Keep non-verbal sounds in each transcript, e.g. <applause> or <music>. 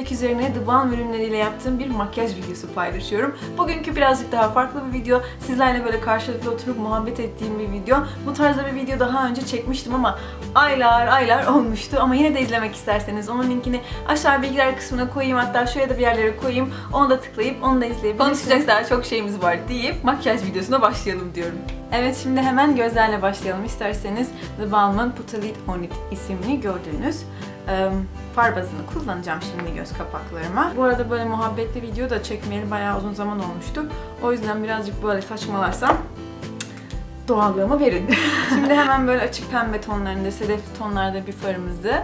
Fake üzerine The Balm ürünleriyle yaptığım bir makyaj videosu paylaşıyorum. Bugünkü birazcık daha farklı bir video. Sizlerle böyle karşılıklı oturup muhabbet ettiğim bir video. Bu tarzda bir video daha önce çekmiştim ama aylar aylar <laughs> olmuştu. Ama yine de izlemek isterseniz onun linkini aşağı bilgiler kısmına koyayım. Hatta şuraya da bir yerlere koyayım. Onu da tıklayıp onu da izleyebilirsiniz. Konuşacak daha çok şeyimiz var deyip makyaj videosuna başlayalım diyorum. Evet şimdi hemen gözlerle başlayalım isterseniz. The Balmain Putalit On It isimli gördüğünüz e, far bazını kullanacağım şimdi göz kapaklarıma. Bu arada böyle muhabbetli video da çekmeyeli bayağı uzun zaman olmuştu. O yüzden birazcık böyle saçmalarsam doğallığımı verin. <laughs> şimdi hemen böyle açık pembe tonlarında, sedefli tonlarda bir farımızı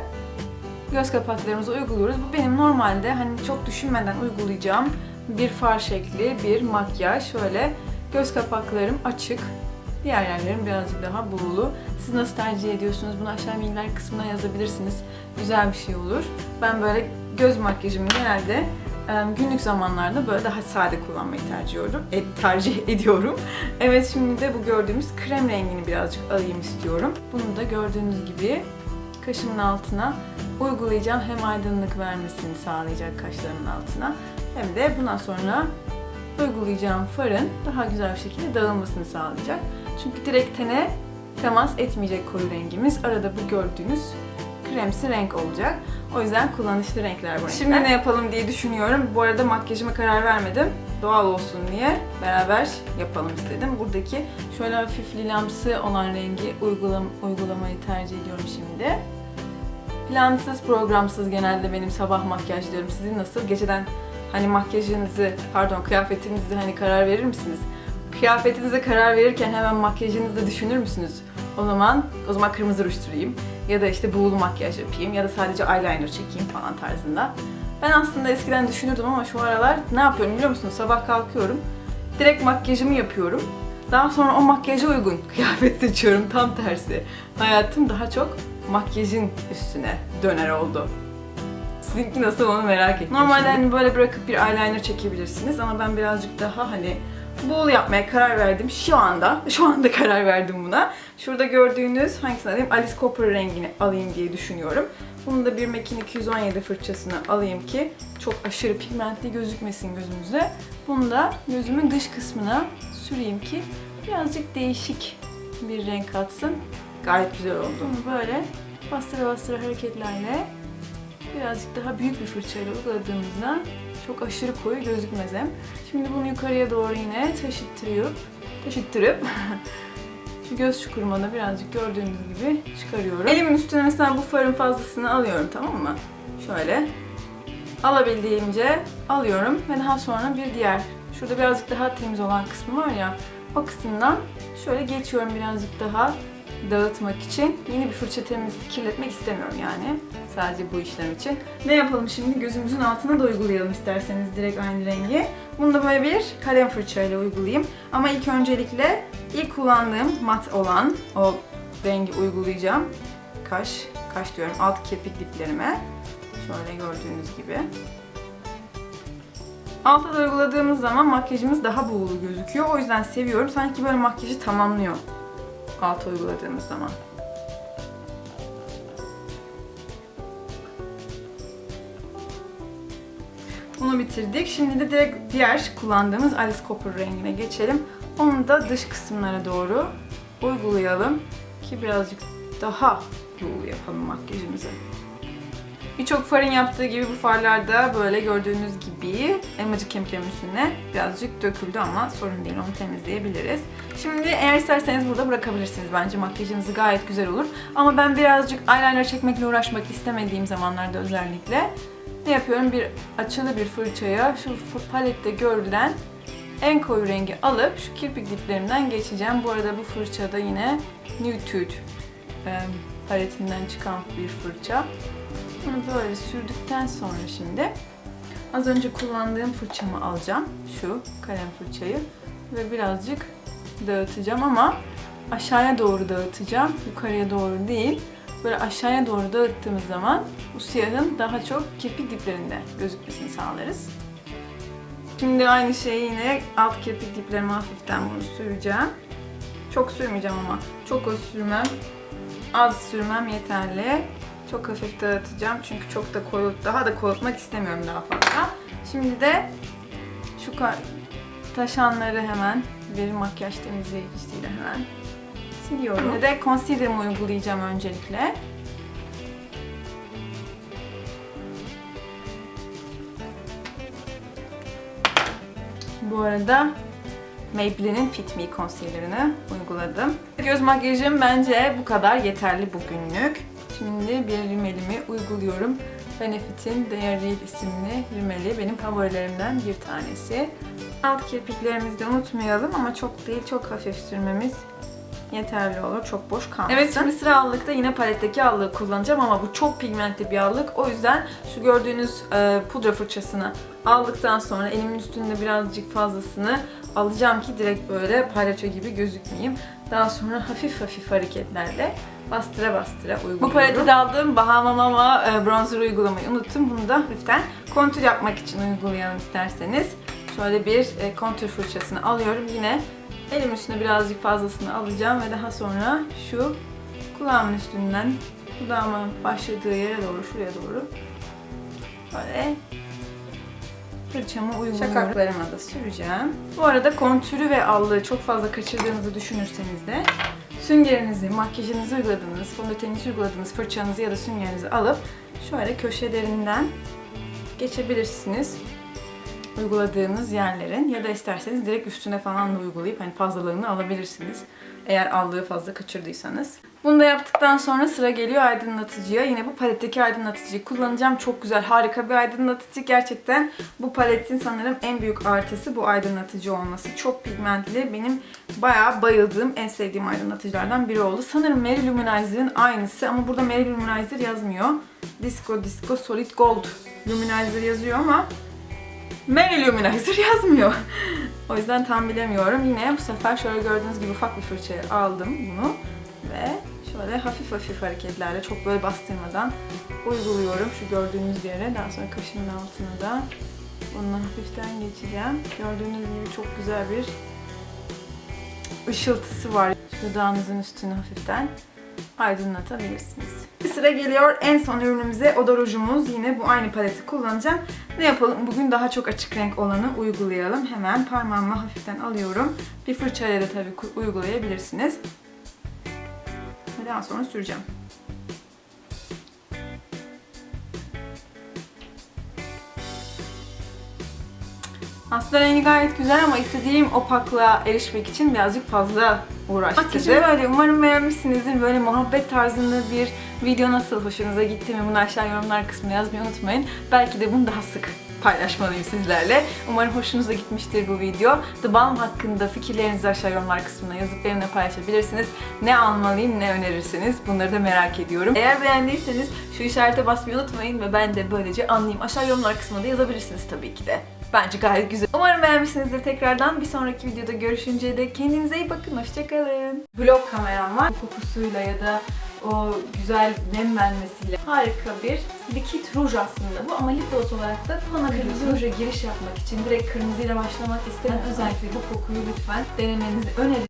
göz kapaklarımıza uyguluyoruz. Bu benim normalde hani çok düşünmeden uygulayacağım bir far şekli, bir makyaj. Şöyle göz kapaklarım açık, diğer yerlerim birazcık daha buğulu. Siz nasıl tercih ediyorsunuz? Bunu aşağı bilgiler kısmına yazabilirsiniz. Güzel bir şey olur. Ben böyle göz makyajımı genelde günlük zamanlarda böyle daha sade kullanmayı tercih ediyorum. E, tercih <laughs> ediyorum. Evet şimdi de bu gördüğümüz krem rengini birazcık alayım istiyorum. Bunu da gördüğünüz gibi kaşımın altına uygulayacağım. Hem aydınlık vermesini sağlayacak kaşlarımın altına hem de bundan sonra uygulayacağım farın daha güzel bir şekilde dağılmasını sağlayacak. Çünkü direkt tene temas etmeyecek koyu rengimiz. Arada bu gördüğünüz kremsi renk olacak. O yüzden kullanışlı renkler bu Şimdi ne yapalım diye düşünüyorum. Bu arada makyajıma karar vermedim. Doğal olsun diye beraber yapalım istedim. Buradaki şöyle hafif lilamsı olan rengi uygulam uygulamayı tercih ediyorum şimdi. Plansız, programsız genelde benim sabah makyajlarım. Sizin nasıl? Geceden hani makyajınızı, pardon kıyafetinizi hani karar verir misiniz? Kıyafetinize karar verirken hemen makyajınızı da düşünür müsünüz? O zaman o zaman kırmızı ruj süreyim ya da işte buğulu makyaj yapayım ya da sadece eyeliner çekeyim falan tarzında. Ben aslında eskiden düşünürdüm ama şu aralar ne yapıyorum biliyor musunuz? Sabah kalkıyorum, direkt makyajımı yapıyorum. Daha sonra o makyaja uygun <laughs> kıyafet seçiyorum tam tersi. Hayatım daha çok makyajın üstüne döner oldu. Sizinki nasıl onu merak ettim. Normalde hani böyle bırakıp bir eyeliner çekebilirsiniz ama ben birazcık daha hani buğulu yapmaya karar verdim şu anda. Şu anda <laughs> karar verdim buna. Şurada gördüğünüz hangisini alayım? Alice Cooper rengini alayım diye düşünüyorum. Bunu da bir MAC'in 217 fırçasını alayım ki çok aşırı pigmentli gözükmesin gözümüze. Bunu da gözümün dış kısmına süreyim ki birazcık değişik bir renk katsın. Gayet güzel oldu. Bunu böyle bastıra bastıra hareketlerle birazcık daha büyük bir fırçayla uyguladığımızda çok aşırı koyu gözükmez hem. Şimdi bunu yukarıya doğru yine taşıttırıp, taşıttırıp <laughs> şu göz çukuruma da birazcık gördüğünüz gibi çıkarıyorum. Elimin üstüne mesela bu farın fazlasını alıyorum tamam mı? Şöyle alabildiğimce alıyorum ve daha sonra bir diğer şurada birazcık daha temiz olan kısmı var ya o kısımdan şöyle geçiyorum birazcık daha dağıtmak için. Yeni bir fırça temiz kirletmek istemiyorum yani. Sadece bu işlem için. Ne yapalım şimdi? Gözümüzün altına da uygulayalım isterseniz direkt aynı rengi. Bunu da böyle bir kalem fırçayla uygulayayım. Ama ilk öncelikle ilk kullandığım mat olan o rengi uygulayacağım. Kaş, kaş diyorum alt kirpik diplerime. Şöyle gördüğünüz gibi. Alta da uyguladığımız zaman makyajımız daha buğulu gözüküyor. O yüzden seviyorum. Sanki böyle makyajı tamamlıyor alta uyguladığımız zaman. Bunu bitirdik. Şimdi de direkt diğer kullandığımız Alice Cooper rengine geçelim. Onu da dış kısımlara doğru uygulayalım ki birazcık daha buğulu yapalım makyajımızı. Birçok farın yaptığı gibi bu farlarda böyle gördüğünüz gibi elmacık kemiklerimin üstüne birazcık döküldü ama sorun değil onu temizleyebiliriz. Şimdi eğer isterseniz burada bırakabilirsiniz bence makyajınızı gayet güzel olur. Ama ben birazcık eyeliner çekmekle uğraşmak istemediğim zamanlarda özellikle ne yapıyorum? Bir açılı bir fırçaya şu palette görülen en koyu rengi alıp şu kirpik diplerimden geçeceğim. Bu arada bu fırçada yine Nude e, paletinden çıkan bir fırça. Bunu böyle sürdükten sonra şimdi az önce kullandığım fırçamı alacağım. Şu kalem fırçayı ve birazcık dağıtacağım ama aşağıya doğru dağıtacağım. Yukarıya doğru değil. Böyle aşağıya doğru dağıttığımız zaman bu siyahın daha çok kirpik diplerinde gözükmesini sağlarız. Şimdi aynı şeyi yine alt kirpik diplerime hafiften bunu süreceğim. Çok sürmeyeceğim ama. Çok az sürmem. Az sürmem yeterli. Çok hafif dağıtacağım çünkü çok da koyu, daha da koyultmak istemiyorum daha fazla. Şimdi de şu taşanları hemen bir makyaj temizleyicisiyle hemen siliyorum. Şimdi de concealer'ımı uygulayacağım öncelikle. Bu arada Maybelline'in Fit Me Concealer'ını uyguladım. Göz makyajım bence bu kadar yeterli bugünlük. Şimdi bir rimelimi uyguluyorum. Benefit'in Real isimli rimeli benim favorilerimden bir tanesi. Alt kirpiklerimizi de unutmayalım ama çok değil çok hafif sürmemiz yeterli olur. Çok boş kalmasın. Evet şimdi sıra allıkta yine paletteki allığı kullanacağım ama bu çok pigmentli bir allık. O yüzden şu gördüğünüz e, pudra fırçasını aldıktan sonra elimin üstünde birazcık fazlasını alacağım ki direkt böyle palyaço gibi gözükmeyeyim. Daha sonra hafif hafif hareketlerle bastıra bastıra uyguluyorum. Bu palette de aldığım Bahama Mama e, bronzer uygulamayı unuttum. Bunu da hafiften kontür yapmak için uygulayalım isterseniz. Şöyle bir e, kontür fırçasını alıyorum. Yine elim üstüne birazcık fazlasını alacağım ve daha sonra şu kulağımın üstünden kulağıma başladığı yere doğru, şuraya doğru böyle fırçamı uyguluyorum. Şakaklarıma da süreceğim. Bu arada kontürü ve allığı çok fazla kaçırdığınızı düşünürseniz de süngerinizi, makyajınızı uyguladığınız, fondöteninizi uyguladığınız fırçanızı ya da süngerinizi alıp şöyle köşelerinden geçebilirsiniz uyguladığınız yerlerin ya da isterseniz direkt üstüne falan da uygulayıp hani fazlalığını alabilirsiniz. Eğer aldığı fazla kaçırdıysanız. Bunu da yaptıktan sonra sıra geliyor aydınlatıcıya. Yine bu paletteki aydınlatıcıyı kullanacağım. Çok güzel, harika bir aydınlatıcı. Gerçekten bu paletin sanırım en büyük artısı bu aydınlatıcı olması. Çok pigmentli. Benim bayağı bayıldığım, en sevdiğim aydınlatıcılardan biri oldu. Sanırım Mary Luminizer'ın aynısı ama burada Mary Luminizer yazmıyor. Disco Disco Solid Gold Luminizer yazıyor ama Mary Luminizer <laughs> yazmıyor. o yüzden tam bilemiyorum. Yine bu sefer şöyle gördüğünüz gibi ufak bir fırçaya aldım bunu ve şöyle hafif hafif hareketlerle çok böyle bastırmadan uyguluyorum şu gördüğünüz yere. Daha sonra kaşımın altına da bunu hafiften geçeceğim. Gördüğünüz gibi çok güzel bir ışıltısı var. Şu dudağınızın üstünü hafiften aydınlatabilirsiniz. Bir sıra geliyor en son ürünümüze oda rujumuz. Yine bu aynı paleti kullanacağım. Ne yapalım? Bugün daha çok açık renk olanı uygulayalım. Hemen parmağımla hafiften alıyorum. Bir fırçayla da tabii uygulayabilirsiniz. Daha sonra süreceğim. Aslında rengi gayet güzel ama istediğim opaklığa erişmek için birazcık fazla uğraştırdı. Makyajım böyle. Umarım beğenmişsinizdir. Böyle muhabbet tarzında bir video nasıl hoşunuza gitti mi? Bunu aşağı yorumlar kısmına yazmayı unutmayın. Belki de bunu daha sık paylaşmalıyım sizlerle. Umarım hoşunuza gitmiştir bu video. The Balm hakkında fikirlerinizi aşağı yorumlar kısmına yazıp benimle paylaşabilirsiniz. Ne almalıyım, ne önerirsiniz? Bunları da merak ediyorum. Eğer beğendiyseniz şu işarete basmayı unutmayın ve ben de böylece anlayayım. Aşağı yorumlar kısmına da yazabilirsiniz tabii ki de. Bence gayet güzel. Umarım beğenmişsinizdir tekrardan. Bir sonraki videoda görüşünceye dek kendinize iyi bakın. Hoşçakalın. Vlog kameram var. Kokusuyla ya da o güzel nem vermesiyle harika bir likit ruj aslında bu ama lip gloss olarak da kullanabiliyorsunuz. Ruja giriş yapmak için direkt kırmızıyla başlamak isteyen özellikle bu kokuyu lütfen denemenizi öneririm.